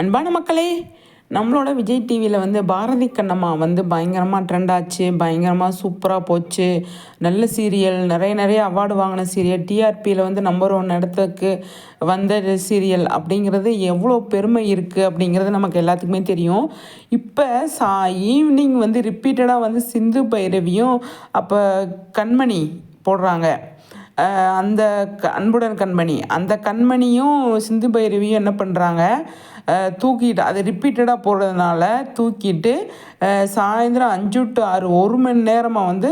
அன்பான மக்களே நம்மளோட விஜய் டிவியில் வந்து பாரதி கண்ணம்மா வந்து பயங்கரமாக ட்ரெண்ட் ஆச்சு பயங்கரமாக சூப்பராக போச்சு. நல்ல சீரியல் நிறைய நிறைய அவார்டு வாங்கின சீரியல் டிஆர்பியில் வந்து நம்பர் ஒன் இடத்துக்கு வந்த சீரியல் அப்படிங்கிறது எவ்வளோ பெருமை இருக்குது அப்படிங்கிறது நமக்கு எல்லாத்துக்குமே தெரியும். இப்போ சா ஈவினிங் வந்து ரிப்பீட்டடாக வந்து சிந்து பைரவியும் அப்போ கண்மணி போடுறாங்க. அந்த அன்புடன் கண்மணி. அந்த கண்மணியும் சிந்து பைரவியும் என்ன பண்ணுறாங்க தூக்கிட்டு அதை ரிப்பீட்டடாக போடுறதுனால தூக்கிட்டு சாயந்தரம் அஞ்சு டு ஆறு ஒரு மணி நேரமாக வந்து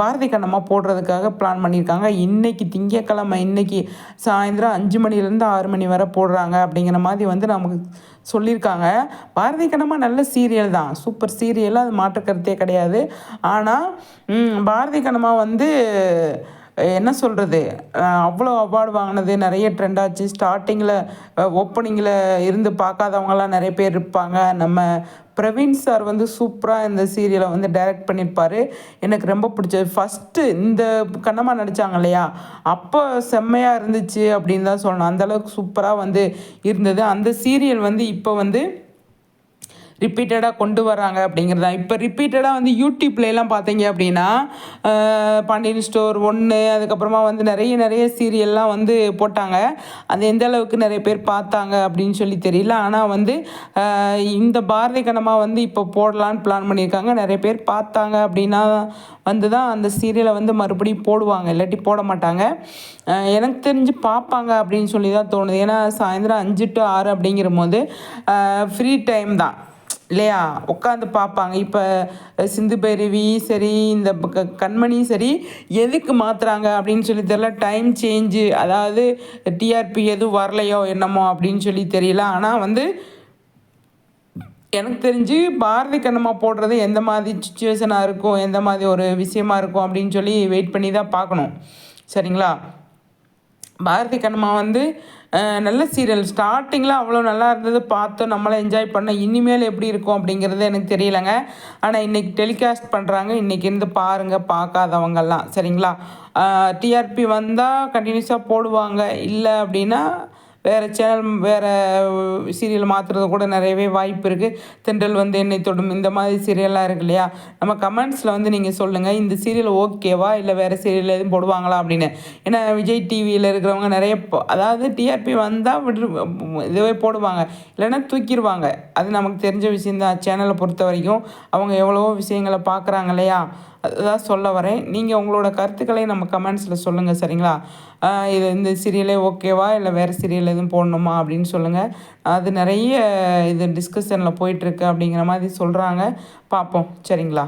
பாரதி கண்ணம்மா போடுறதுக்காக பிளான் பண்ணியிருக்காங்க. இன்றைக்கி திங்கக்கிழமை இன்றைக்கி சாயந்தரம் அஞ்சு மணிலேருந்து ஆறு மணி வரை போடுறாங்க அப்படிங்கிற மாதிரி வந்து நமக்கு சொல்லியிருக்காங்க. பாரதி கண்ணம்மா நல்ல சீரியல் தான். சூப்பர் சீரியல் அது மாற்றுக்கருத்தே கிடையாது. ஆனால் பாரதி கண்ணம்மா வந்து என்ன சொல்கிறது அவ்வளோ அவார்டு வாங்கினது நிறைய ட்ரெண்ட் ஆச்சு. ஸ்டார்டிங்கில் ஓப்பனிங்கில் இருந்து பார்க்காதவங்களாம் நிறைய பேர் இருப்பாங்க. நம்ம பிரவீன் சார் வந்து சூப்பராக இந்த சீரியலை வந்து டைரக்ட் பண்ணியிருப்பார் எனக்கு ரொம்ப பிடிச்சது. ஃபஸ்ட்டு இந்த கண்ணமாக நடித்தாங்க இல்லையா? அப்போ செம்மையாக இருந்துச்சு அப்படின்னு தான் சொல்லணும். அந்தளவுக்கு சூப்பராக வந்து இருந்தது. அந்த சீரியல் வந்து இப்போ வந்து ரிப்பீட்டடாக கொண்டு வராங்க அப்படிங்கிறது. தான் இப்போ ரிப்பீட்டடாக வந்து யூடியூப்லலாம் பார்த்தீங்க அப்படின்னா பாண்டியன் ஸ்டோர் ஒன்று அதுக்கப்புறமா வந்து நிறைய நிறைய சீரியல்லாம் வந்து போட்டாங்க. அது எந்த அளவுக்கு நிறைய பேர் பார்த்தாங்க அப்படின்னு சொல்லி தெரியல. ஆனால் வந்து இந்த பாரதி கணமாக வந்து இப்போ போடலான்னு பிளான் பண்ணியிருக்காங்க. நிறைய பேர் பார்த்தாங்க அப்படின்னா வந்து தான் அந்த சீரியலை வந்து மறுபடியும் போடுவாங்க. இல்லாட்டி போட மாட்டாங்க. எனக்கு தெரிஞ்சு பார்ப்பாங்க அப்படின்னு சொல்லி தான் தோணுது. ஏன்னா சாயந்தரம் அஞ்சு டு ஆறு அப்படிங்கிற போது ஃப்ரீ டைம் தான். இல்லையா? உட்காந்து பார்ப்பாங்க. இப்போ சிந்து பைரவி சரி இந்த கண்மணி சரி எதுக்கு மாற்றுறாங்க அப்படின்னு சொல்லி தெரியல. டைம் சேஞ்சு அதாவது டிஆர்பி எதுவும் வரலையோ என்னமோ அப்படின்னு சொல்லி தெரியல. ஆனால் வந்து எனக்கு தெரிஞ்சு பாரதி கண்ணம்மா போடுறது எந்த மாதிரி சுச்சுவேஷனாக இருக்கும் எந்த மாதிரி ஒரு விஷயமா இருக்கும் அப்படின்னு சொல்லி வெயிட் பண்ணி தான் பார்க்கணும். சரிங்களா? பாரதி கண்ணம்மா வந்து நல்ல சீரியல் ஸ்டார்டிங்கில் அவ்வளோ நல்லா இருந்தது. பார்த்தோம் நம்மளை என்ஜாய் பண்ண. இனிமேல் எப்படி இருக்கும் அப்படிங்கிறது எனக்கு தெரியலைங்க. ஆனால் இன்றைக்கி டெலிகாஸ்ட் பண்ணுறாங்க இன்றைக்கி இருந்து பாருங்கள் பார்க்காதவங்கெல்லாம் சரிங்களா? டிஆர்பி வந்தால் கண்டினியூஸாக போடுவாங்க. இல்லை அப்படின்னா வேறு சேனல் வேறு சீரியல் மாற்றுறது கூட நிறையவே வாய்ப்பு இருக்குது தென்றல் வந்து என்னை தொடும். இந்த மாதிரி சீரியல்லாம் இருக்கு இல்லையா? நம்ம கமெண்ட்ஸில் வந்து நீங்கள் சொல்லுங்கள் இந்த சீரியல் ஓகேவா இல்லை வேறு சீரியல் எதுவும் போடுவாங்களா அப்படின்னு. ஏன்னா விஜய் டிவியில் இருக்கிறவங்க நிறைய அதாவது டிஆர்பி வந்தால் விடு இதுவே போடுவாங்க. இல்லைன்னா தூக்கிடுவாங்க. அது நமக்கு தெரிஞ்ச விஷயந்தான் சேனலை பொறுத்த வரைக்கும் அவங்க எவ்வளவோ விஷயங்களை பார்க்குறாங்க இல்லையா? அதுதான் சொல்ல வரேன். நீங்கள் உங்களோட கருத்துக்களை நம்ம கமெண்ட்ஸில் சொல்லுங்கள் சரிங்களா? இது இந்த சீரியலே ஓகேவா? இல்லை வேறு சீரியல் எதுவும் போடணுமா? அப்படின்னு சொல்லுங்கள் அது நிறைய இது டிஸ்கஷனில் போயிட்டுருக்கு அப்படிங்கிற மாதிரி சொல்கிறாங்க பார்ப்போம் சரிங்களா?